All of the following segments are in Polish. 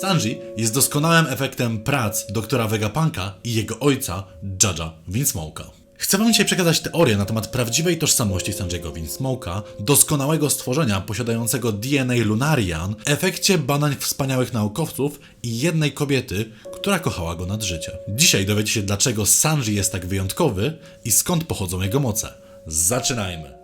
Sanji jest doskonałym efektem prac doktora Vegapunka i jego ojca, Jaja Winsmoke'a. Chcę wam dzisiaj przekazać teorię na temat prawdziwej tożsamości Sanjiego Winsmoke'a, doskonałego stworzenia posiadającego DNA Lunarian, efekcie badań wspaniałych naukowców i jednej kobiety, która kochała go nad życie. Dzisiaj dowiecie się dlaczego Sanji jest tak wyjątkowy i skąd pochodzą jego moce. Zaczynajmy!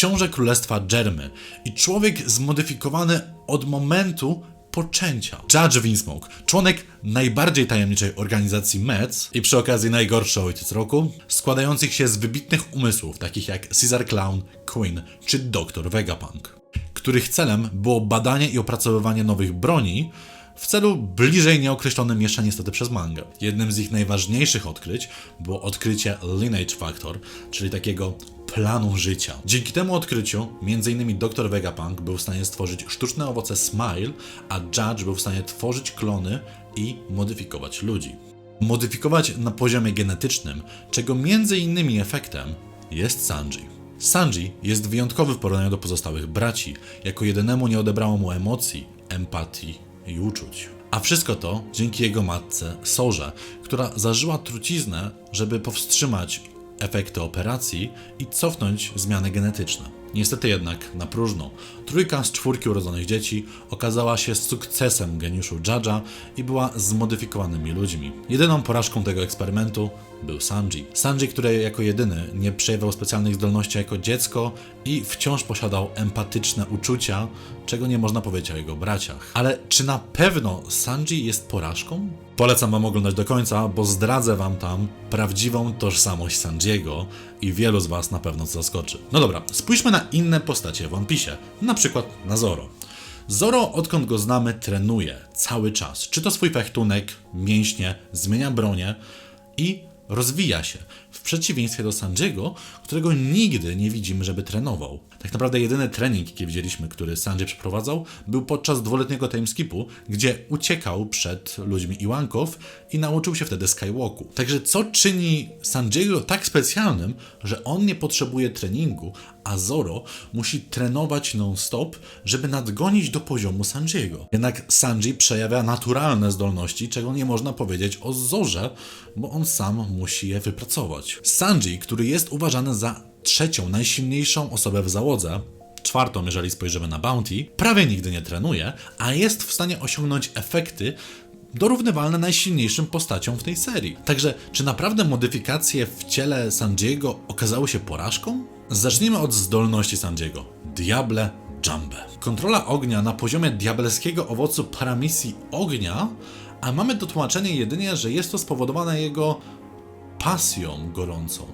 Książę Królestwa Dżermy i człowiek zmodyfikowany od momentu poczęcia. Judge Winsmoke, członek najbardziej tajemniczej organizacji MEDS i przy okazji najgorszy ojciec roku, składających się z wybitnych umysłów, takich jak Caesar Clown, Queen czy Dr. Vegapunk, których celem było badanie i opracowywanie nowych broni, w celu bliżej nieokreślonym jeszcze niestety przez mangę. Jednym z ich najważniejszych odkryć było odkrycie Lineage Factor, czyli takiego planu życia. Dzięki temu odkryciu, m.in. dr Vegapunk był w stanie stworzyć sztuczne owoce Smile, a Judge był w stanie tworzyć klony i modyfikować ludzi. Modyfikować na poziomie genetycznym, czego m.in. efektem jest Sanji. Sanji jest wyjątkowy w porównaniu do pozostałych braci. Jako jedynemu nie odebrało mu emocji, empatii i uczuć. A wszystko to dzięki jego matce Sorze, która zażyła truciznę, żeby powstrzymać efekty operacji i cofnąć zmiany genetyczne. Niestety jednak, na próżno, trójka z czwórki urodzonych dzieci okazała się sukcesem geniuszu Jaja i była zmodyfikowanymi ludźmi. Jedyną porażką tego eksperymentu był Sanji. Sanji, który jako jedyny nie przejawiał specjalnych zdolności jako dziecko i wciąż posiadał empatyczne uczucia, czego nie można powiedzieć o jego braciach. Ale czy na pewno Sanji jest porażką? Polecam wam oglądać do końca, bo zdradzę wam tam prawdziwą tożsamość Sanjiego i wielu z was na pewno zaskoczy. No dobra, spójrzmy na inne postacie w One Piece, na przykład na Zoro. Zoro, odkąd go znamy, trenuje cały czas. Czy to swój fechtunek, mięśnie, zmienia bronię i rozwija się. W przeciwieństwie do Sanjiego, którego nigdy nie widzimy, żeby trenował. Tak naprawdę jedyny trening, jaki widzieliśmy, który Sanji przeprowadzał, był podczas dwuletniego timeskipu, gdzie uciekał przed ludźmi Iwanków i nauczył się wtedy skywalku. Także co czyni Sanjiego tak specjalnym, że on nie potrzebuje treningu, a Zoro musi trenować non-stop, żeby nadgonić do poziomu Sanjiego. Jednak Sanji przejawia naturalne zdolności, czego nie można powiedzieć o Zorze, bo on sam musi je wypracować. Sanji, który jest uważany za trzecią najsilniejszą osobę w załodze, czwartą, jeżeli spojrzymy na Bounty, prawie nigdy nie trenuje, a jest w stanie osiągnąć efekty dorównywalne najsilniejszym postaciom w tej serii. Także, czy naprawdę modyfikacje w ciele Sanjiego okazały się porażką? Zacznijmy od zdolności Sanjiego. Diable Jumbe. Kontrola ognia na poziomie diabelskiego owocu paramisji ognia, a mamy do tłumaczenia jedynie, że jest to spowodowane jego pasją gorącą.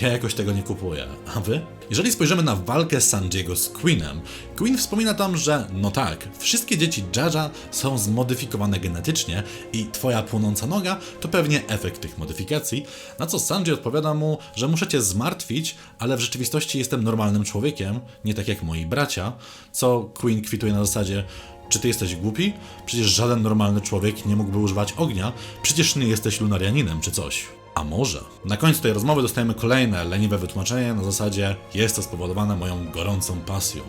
Ja jakoś tego nie kupuję. A wy? Jeżeli spojrzymy na walkę Sanjiego z Queenem, Queen wspomina tam, że no tak, wszystkie dzieci Jaja są zmodyfikowane genetycznie i twoja płonąca noga to pewnie efekt tych modyfikacji, na co Sanji odpowiada mu, że muszę cię zmartwić, ale w rzeczywistości jestem normalnym człowiekiem, nie tak jak moi bracia, co Queen kwituje na zasadzie czy ty jesteś głupi? Przecież żaden normalny człowiek nie mógłby używać ognia, przecież nie jesteś lunarianinem czy coś. A może? Na końcu tej rozmowy dostajemy kolejne leniwe wytłumaczenie na zasadzie jest to spowodowane moją gorącą pasją.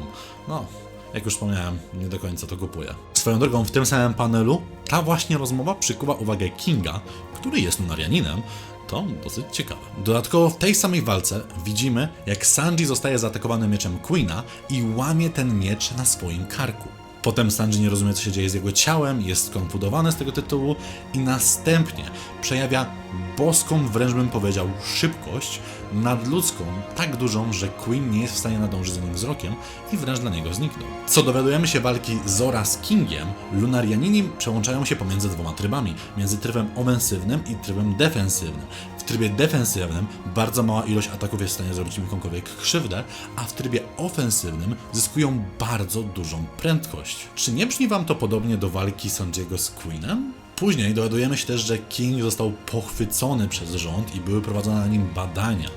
No, jak już wspomniałem, nie do końca to kupuję. Swoją drogą, w tym samym panelu ta właśnie rozmowa przykuwa uwagę Kinga, który jest lunarianinem, to dosyć ciekawe. Dodatkowo w tej samej walce widzimy, jak Sanji zostaje zaatakowany mieczem Queena i łamie ten miecz na swoim karku. Potem Sanji nie rozumie, co się dzieje z jego ciałem, jest skonfudowany z tego tytułu i następnie przejawia boską, wręcz bym powiedział, szybkość nadludzką, tak dużą, że Queen nie jest w stanie nadążyć za nim wzrokiem i wręcz dla niego zniknął. Co dowiadujemy się walki Zora z Kingiem, Lunarianini przełączają się pomiędzy dwoma trybami, między trybem ofensywnym i trybem defensywnym. W trybie defensywnym bardzo mała ilość ataków jest w stanie zrobić im komukolwiek krzywdę, a w trybie ofensywnym zyskują bardzo dużą prędkość. Czy nie brzmi wam to podobnie do walki Sanjiego z Queenem? Później dowiadujemy się też, że King został pochwycony przez rząd i były prowadzone na nim badania,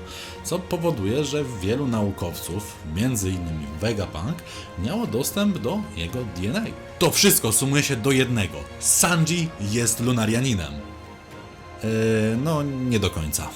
co powoduje, że wielu naukowców, innymi Vegapunk, miało dostęp do jego DNA. To wszystko sumuje się do jednego. Sanji jest lunarianinem. Eee, no, nie do końca.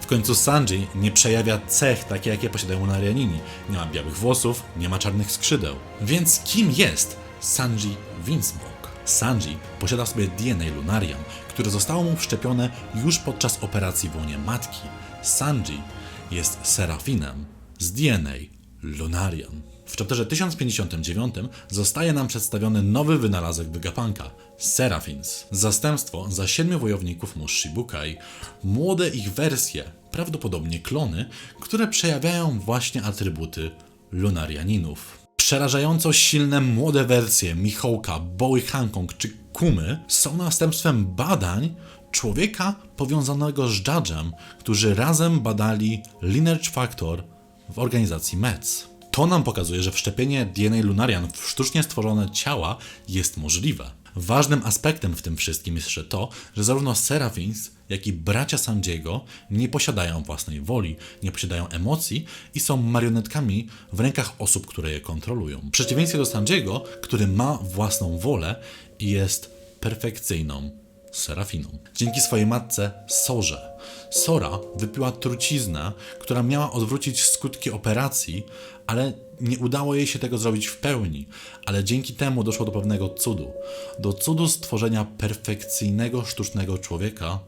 W końcu Sanji nie przejawia cech takie, jakie posiadają Lunarianini. Nie ma białych włosów, nie ma czarnych skrzydeł. Więc kim jest Sanji Vinsmoke? Sanji posiada w sobie DNA Lunarian, które zostało mu wszczepione już podczas operacji w łonie matki. Sanji jest Serafinem z DNA Lunarian. W chapterze 1059 zostaje nam przedstawiony nowy wynalazek Vegapunka Serafins. Zastępstwo za siedmiu wojowników Mushibukai. Młode ich wersje, prawdopodobnie klony, które przejawiają właśnie atrybuty Lunarianinów. Przerażająco silne młode wersje Michołka, Boły Hankong czy Kumy są następstwem badań człowieka powiązanego z Judge'em, którzy razem badali Lineage Factor w organizacji METS. To nam pokazuje, że wszczepienie DNA Lunarian w sztucznie stworzone ciała jest możliwe. Ważnym aspektem w tym wszystkim jest jeszcze to, że zarówno Serafins, jak i bracia Sandiego nie posiadają własnej woli, nie posiadają emocji i są marionetkami w rękach osób, które je kontrolują. W przeciwieństwie do Sandiego, który ma własną wolę i jest perfekcyjną Serafiną. Dzięki swojej matce Sorze. Sora wypiła truciznę, która miała odwrócić skutki operacji, ale nie udało jej się tego zrobić w pełni. Ale dzięki temu doszło do pewnego cudu. Do cudu stworzenia perfekcyjnego sztucznego człowieka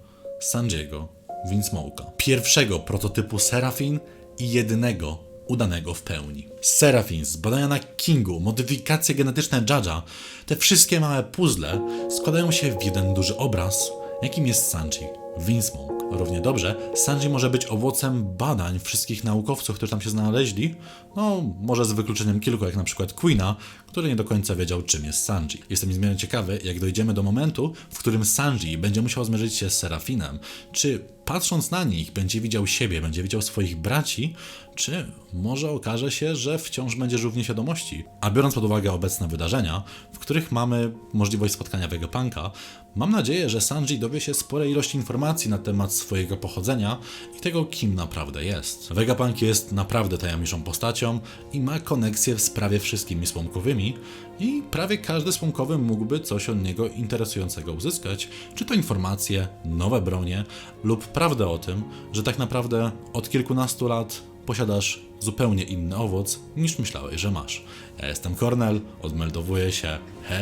Sanjiego Winsmoke'a. Pierwszego prototypu Serafin i jedynego udanego w pełni. Serafin, badania Kingu, modyfikacje genetyczne Jaja, te wszystkie małe puzzle składają się w jeden duży obraz, jakim jest Sanji, Vinsmoke. Równie dobrze, Sanji może być owocem badań wszystkich naukowców, którzy tam się znaleźli, no może z wykluczeniem kilku, jak na przykład Queena, który nie do końca wiedział, czym jest Sanji. Jestem niezmiernie ciekawy, jak dojdziemy do momentu, w którym Sanji będzie musiał zmierzyć się z Serafinem. Czy patrząc na nich, będzie widział siebie, będzie widział swoich braci, czy może okaże się, że wciąż będzie żył w nieświadomości? A biorąc pod uwagę obecne wydarzenia, w których mamy możliwość spotkania Vegapunka, mam nadzieję, że Sanji dowie się sporej ilości informacji na temat swojego pochodzenia i tego, kim naprawdę jest. Vegapunk jest naprawdę tajemniczą postacią i ma koneksję z prawie wszystkimi słomkowymi i prawie każdy słomkowy mógłby coś od niego interesującego uzyskać, czy to informacje, nowe bronie lub prawdę o tym, że tak naprawdę od kilkunastu lat posiadasz zupełnie inny owoc niż myślałeś, że masz. Ja jestem Kornel, odmeldowuję się. Hej!